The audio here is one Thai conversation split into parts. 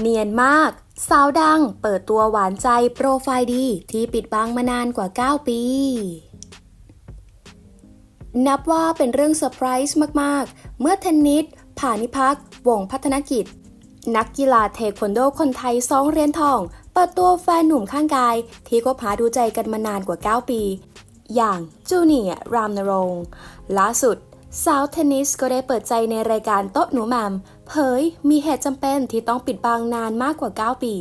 เนียนมาก สาวดังเปิดตัวหวานใจโปรไฟล์ดี ที่ปิดบังมานานกว่า 9 ปี นับว่าเป็นเรื่องเซอร์ไพรส์มาก ๆ เมื่อเทนนิสผานิพักวงพัฒนกิจ นักกีฬาเทควันโดคนไทยสองเหรียญทอง เปิดตัวแฟนหนุ่มข้างกาย ที่ก็พาดูใจกันมานานกว่า 9 ปี อย่างจูเนียร์รามนรงค์ล่าสุด สาวเทนนิสก็ได้เปิดใจในรายการโต๊ะหนูแมมเผยมีเหตุจำเป็นที่ต้องปิดบังนานมากกว่า 9 ปี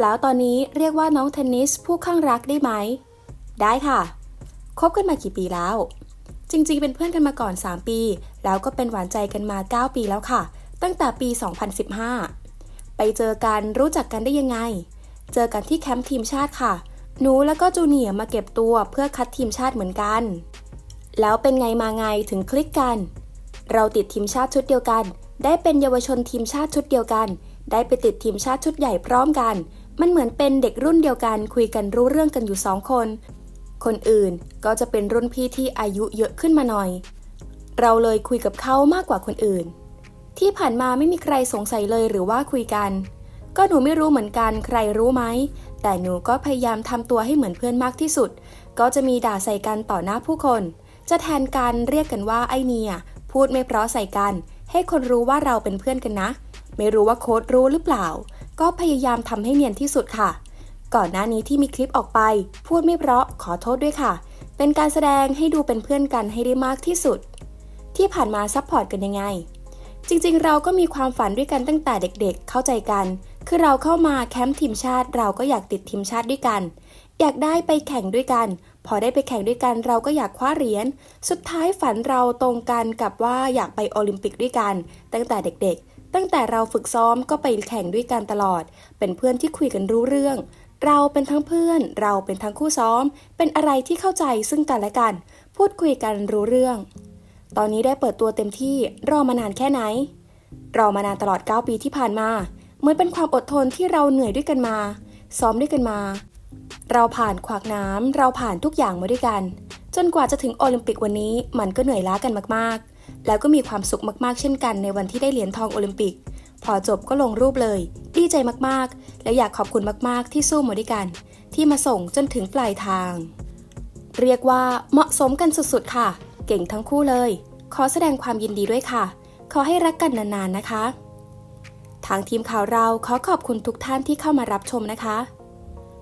แล้วตอนนี้เรียกว่าน้องเทนนิสผู้ข้างรักได้ไหม ได้ค่ะ คบกันมากี่ปีแล้ว จริงๆ เป็นเพื่อนกันมาก่อน 3 ปี แล้วก็เป็นหวานใจกันมา 9 ปีแล้วค่ะ ตั้งแต่ปี 2015 ไปเจอกันรู้จักกันได้ยังไง เจอกันที่แคมป์ทีมชาติค่ะ หนูแล้วก็จูเนียมาเก็บตัวเพื่อคัดทีมชาติเหมือนกัน แล้วเป็นไงมาไงถึงคลิกกัน เราติดทีมชาติชุดเดียวกัน ได้เป็นเยาวชนทีมชาติชุดเดียวกัน ได้ไปติดทีมชาติชุดใหญ่พร้อมกัน มันเหมือนเป็นเด็กรุ่นเดียวกัน คุยกันรู้เรื่องกันอยู่สองคน คนอื่นก็จะเป็นรุ่นพี่ที่อายุเยอะขึ้นมาหน่อย เราเลยคุยกับเขามากกว่าคนอื่น ที่ผ่านมาไม่มีใครสงสัยเลยหรือว่าคุยกัน ก็หนูไม่รู้เหมือนกันใครรู้ไหมแต่หนูก็พยายามทำตัวให้เหมือนเพื่อนมากที่สุด ก็จะมีด่าใส่กันต่อหน้าผู้คน จะแทนกันเรียกกันว่าไอเนีย พูดไม่เพราะใส่กัน ให้คนรู้ว่าเราเป็นเพื่อนกันนะ ไม่รู้ว่าโค้ดรู้หรือเปล่า ก็พยายามทำให้เนียนที่สุดค่ะ ก่อนหน้านี้ที่มีคลิปออกไป พูดไม่เพราะขอโทษด้วยค่ะ เป็นการแสดงให้ดูเป็นเพื่อนกันให้ได้มากที่สุด ที่ผ่านมาซัพพอร์ตกันยังไง จริงๆ เราก็มีความฝันด้วยกันตั้งแต่เด็กๆ เข้าใจกัน คือเราเข้ามาแคมป์ทีมชาติเราก็อยากติดทีมชาติด้วยกัน อยากได้ไปแข่งด้วยกัน พอได้ไปแข่งด้วยกันเราก็อยากคว้าเหรียญ สุดท้ายฝันเราตรงกันกับว่าอยากไปโอลิมปิกด้วยกัน ตั้งแต่เด็กๆ ตั้งแต่เราฝึกซ้อมก็ไปแข่งด้วยกันตลอด เป็นเพื่อนที่คุยกันรู้เรื่อง เราเป็นทั้งเพื่อน เราเป็นทั้งคู่ซ้อม เป็นอะไรที่เข้าใจซึ่งกันและกัน พูดคุยกันรู้เรื่อง ตอนนี้ได้เปิดตัวเต็มที่รอมานานแค่ไหน รอมานานตลอด 9 ปีที่ผ่านมาเหมือนเป็นความอดทนที่เราเหนื่อยด้วยกันมา ซ้อมด้วยกันมา เราผ่านขวากน้ำเราผ่านทุกอย่างมาด้วยกัน จนกว่าจะถึงโอลิมปิกวันนี้มันก็เหนื่อยล้ากันมากๆ แล้วก็มีความสุขมากๆ เช่นกันในวันที่ได้เหรียญทองโอลิมปิก พอจบก็ลงรูปเลย ดีใจมากๆ และอยากขอบคุณมากๆ ที่สู้มาด้วยกัน ที่มาส่งจนถึงปลายทาง เรียกว่าเหมาะสมกันสุดๆค่ะ เก่งทั้งคู่เลย ขอแสดงความยินดีด้วยค่ะ ขอให้รักกันนานๆนะคะ ทางทีมข่าวเราขอขอบคุณทุกท่านที่เข้ามารับชมนะคะ